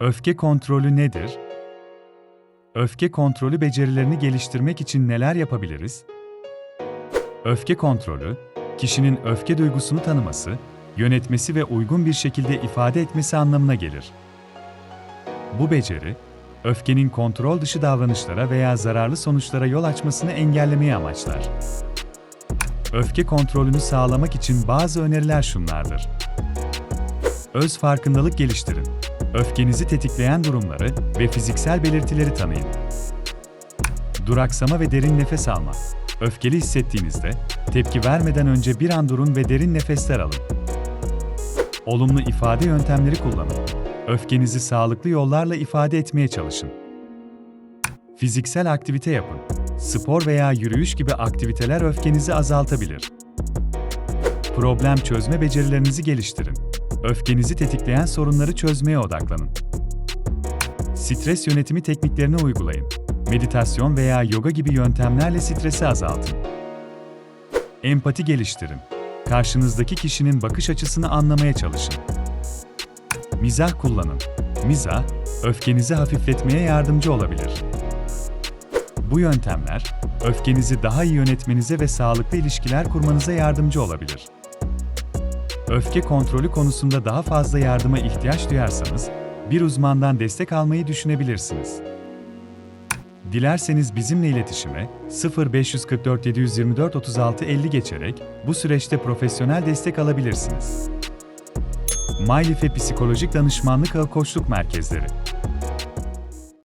Öfke kontrolü nedir? Öfke kontrolü becerilerini geliştirmek için neler yapabiliriz? Öfke kontrolü, kişinin öfke duygusunu tanıması, yönetmesi ve uygun bir şekilde ifade etmesi anlamına gelir. Bu beceri, öfkenin kontrol dışı davranışlara veya zararlı sonuçlara yol açmasını engellemeyi amaçlar. Öfke kontrolünü sağlamak için bazı öneriler şunlardır. Öz farkındalık geliştirin. Öfkenizi tetikleyen durumları ve fiziksel belirtileri tanıyın. Duraksama ve derin nefes alma. Öfkeli hissettiğinizde tepki vermeden önce bir an durun ve derin nefesler alın. Olumlu ifade yöntemleri kullanın. Öfkenizi sağlıklı yollarla ifade etmeye çalışın. Fiziksel aktivite yapın. Spor veya yürüyüş gibi aktiviteler öfkenizi azaltabilir. Problem çözme becerilerinizi geliştirin. Öfkenizi tetikleyen sorunları çözmeye odaklanın. Stres yönetimi tekniklerini uygulayın. Meditasyon veya yoga gibi yöntemlerle stresi azaltın. Empati geliştirin. Karşınızdaki kişinin bakış açısını anlamaya çalışın. Mizah kullanın. Mizah, öfkenizi hafifletmeye yardımcı olabilir. Bu yöntemler, öfkenizi daha iyi yönetmenize ve sağlıklı ilişkiler kurmanıza yardımcı olabilir. Öfke kontrolü konusunda daha fazla yardıma ihtiyaç duyarsanız, bir uzmandan destek almayı düşünebilirsiniz. Dilerseniz bizimle iletişime 0544 724 36 50 geçerek bu süreçte profesyonel destek alabilirsiniz. Maylife Psikolojik Danışmanlık Ağı Koçluk Merkezleri